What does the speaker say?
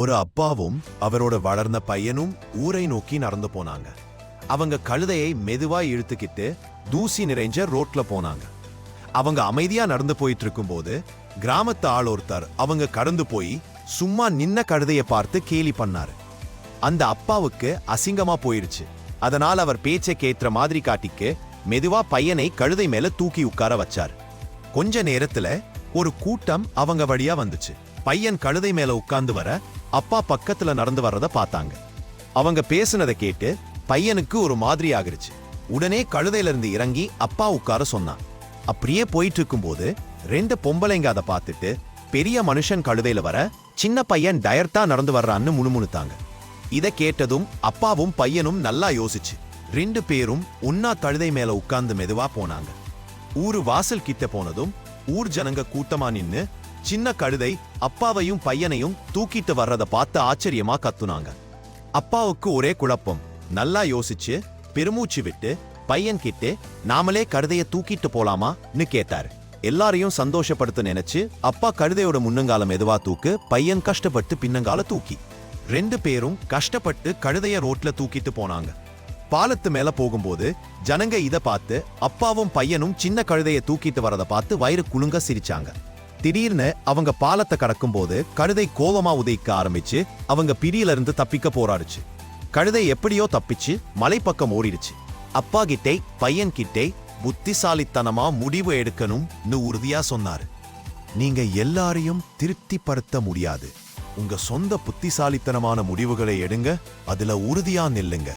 ஒரு அப்பாவும் அவரோட வளர்ந்த பையனும் ஊரை நோக்கி நடந்து போனாங்க. அவங்க கழுதையை மெதுவா இழுத்துக்கிட்டு தூசி நிறைஞ்ச ரோட்ல போனாங்க. அவங்க அமைதியா நடந்து போயிட்டு இருக்கும்போது கிராமத்து ஆள் ஒருத்தர் அவங்க கடந்து போய் சும்மா நின்ன கழுதையை பார்த்து கேலி பண்ணாரு. அந்த அப்பாவுக்கு அசிங்கமா போயிருச்சு. அதனால் அவர் பேச்சை கேட்ற மாதிரி காட்டிக்கு மெதுவா பையனை கழுதை மேல தூக்கி உட்கார வச்சார். கொஞ்ச நேரத்துல ஒரு கூட்டம் அவங்க வழியா வந்துச்சு. பையன் கழுதை மேல உட்கார்ந்து வர அப்பா பக்கத்துல நடந்து வர்றத பார்த்தாங்க. அவங்க பேசுனதை கேட்டு பையனுக்கு ஒரு மாதிரி ஆகிருச்சு. உடனே கழுதையில இருந்து இறங்கி அப்பா உட்கார சொன்னான். அப்படியே போயிட்டு இருக்கும்போது ரெண்டு பொம்பளைங்க அதை பார்த்துட்டு பெரிய மனுஷன் கழுதையில வர சின்ன பையன் டயர்டா நடந்து வர்றான்னு முணுமுணுத்தாங்க. இத கேட்டதும் அப்பாவும் பையனும் நல்லா யோசிச்சு. ரெண்டு பேரும் உன்னா கழுதை மேல உட்கார்ந்து மெதுவா போனாங்க. ஊரு வாசல் கிட்ட போனதும் ஊர் ஜனங்க கூட்டமா நின்னு சின்ன கழுதை அப்பாவையும் பையனையும் தூக்கிட்டு வர்றத பார்த்து ஆச்சரியமா கத்துனாங்க. அப்பாவுக்கு ஒரே குழப்பம். நல்லா யோசிச்சு பெருமூச்சு விட்டு பையன் கிட்டே நாமளே கழுதைய தூக்கிட்டு போலாமான்னு கேட்டாரு. எல்லாரையும் சந்தோஷப்படுத்த நினைச்சு அப்பா கழுதையோட முன்னங்காலம் எதுவா தூக்கு பையன் கஷ்டப்பட்டு பின்னங்கால தூக்கி. ரெண்டு பேரும் கஷ்டப்பட்டு கழுதைய ரோட்ல தூக்கிட்டு போனாங்க. பாலத்து மேல போகும்போது ஜனங்க இத பார்த்து அப்பாவும் பையனும் சின்ன கழுதையை தூக்கிட்டு வரத பார்த்து வயிறு குலுங்க சிரிச்சாங்க. திடீர்னு அவங்க பாலத்தை கடக்கும்போது கழுதை கோவமா உதைக்க ஆரம்பிச்சு அவங்க பிடியில இருந்து தப்பிக்க போராடுச்சு. கழுதை எப்படியோ தப்பிச்சு மலை பக்கம் ஓடிடுச்சு. அப்பா கிட்டே பையன் கிட்டே புத்திசாலித்தனமா முடிவு எடுக்கணும்னு உறுதியா சொன்னாரு. நீங்க எல்லாரையும் திருப்திப்படுத்த முடியாது. உங்க சொந்த புத்திசாலித்தனமான முடிவுகளை எடுங்க அதுல உறுதியா நில்லுங்க.